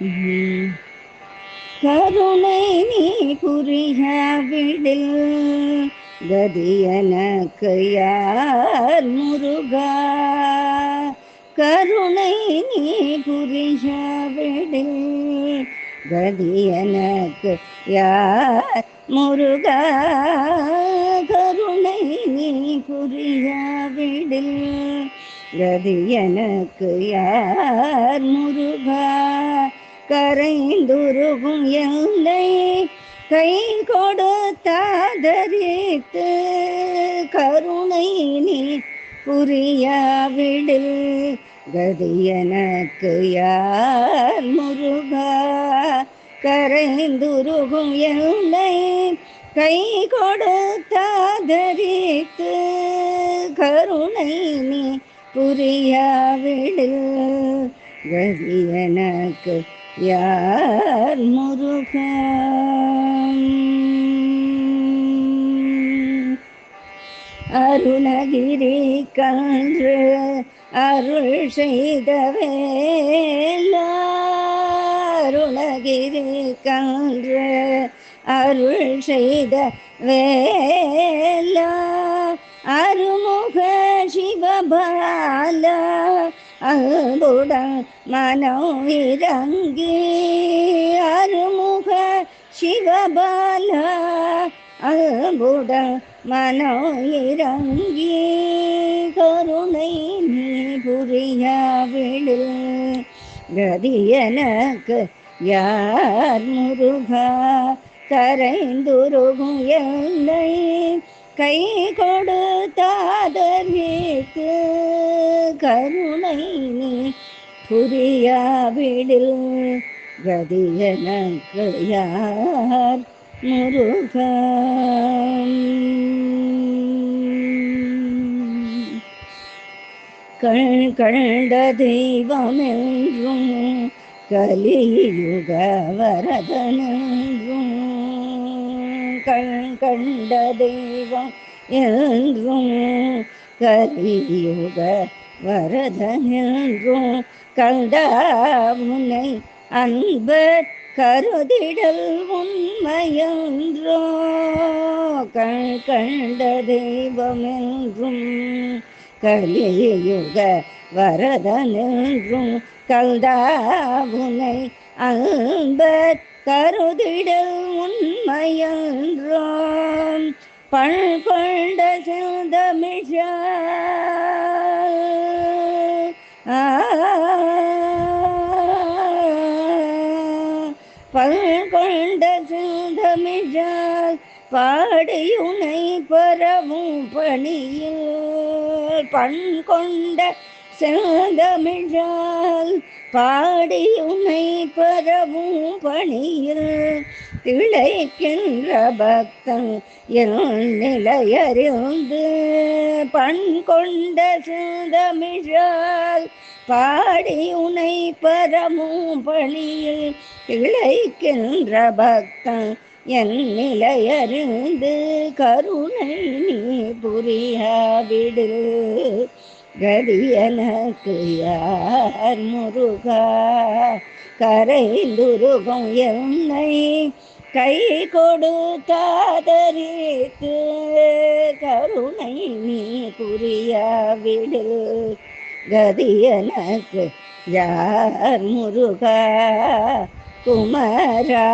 உம். கருணை நீ புரியாவிடில் கதி எனக்கு யார் முருகா கருணை நீ புரியாவிடில் கதி எனக்கு யார் முருகா கருணை நீ புரியாவிடில் கதி எனக்கு யார் முருகா கரைந்துருகும் எல்லை கை கொடுத்தாதரித்து கருணை நீ புரியாவிடு. கதி எனக்கு யார் முருகா? கரைந்துருகும் எல்லை கை கொடுத்தாதரித்து கருணை நீ புரியாவிடு. கதி எனக்கு யார் முருகா அருணகிரி கன்று அருள் செய்தவேலா அருணகிரி கன்று அருள் செய்த வேலா அருமுக சிவபாலா அன்புடன் மனம் இறங்கி அருமுக சிவபால அன்புடன் மனம் இறங்கி கருணை நீ புரியாவிடு கதியனக்கு யார் முருகா? கரைந்துருகும் எல்லை கை கொடுத்தாதரித்து கருணை நீ புரியாவிடில் கதி எனக்கு யார் முருகா கண் கண்ட தெய்வமென்றும் கலியுக வரதனென்றும் கண் கண்ட தெய்வம் என்றும் கலியுக வரதனென்றும் கண்ட முனை அன்பர் கருதிடல் உண்மையன்றோ. கண் கண்ட தெய்வம் என்றும் கலியுக வரதனென்றும் கல்தாவுனை அன்பர் கருதிடல் உண்மையன்றோம் பண் கொண்ட சிந்தமிழ பல் கொண்ட சிந்தமிழால் பாடியுனை பரவும் பணியில். பண் கொண்ட செந்தமிழால் பாடியுனை பரவும் பணியில் திளைக்கின்ற பக்தன் என் நிலையறிந்து பண் கொண்ட சிந்தமிழால் பாடி உனை பரமும் பணியில் திளைக்கின்ற பக்தன் என் நிலையறிந்து கருணை நீ புரியாவிடு. கதி யார் முருகா? கரைந்துருகும் என்னை கை கொடுத்தாதரித்து கருணை நீ புரியாவிடு கதியனக்கு யார் முருகா குமரா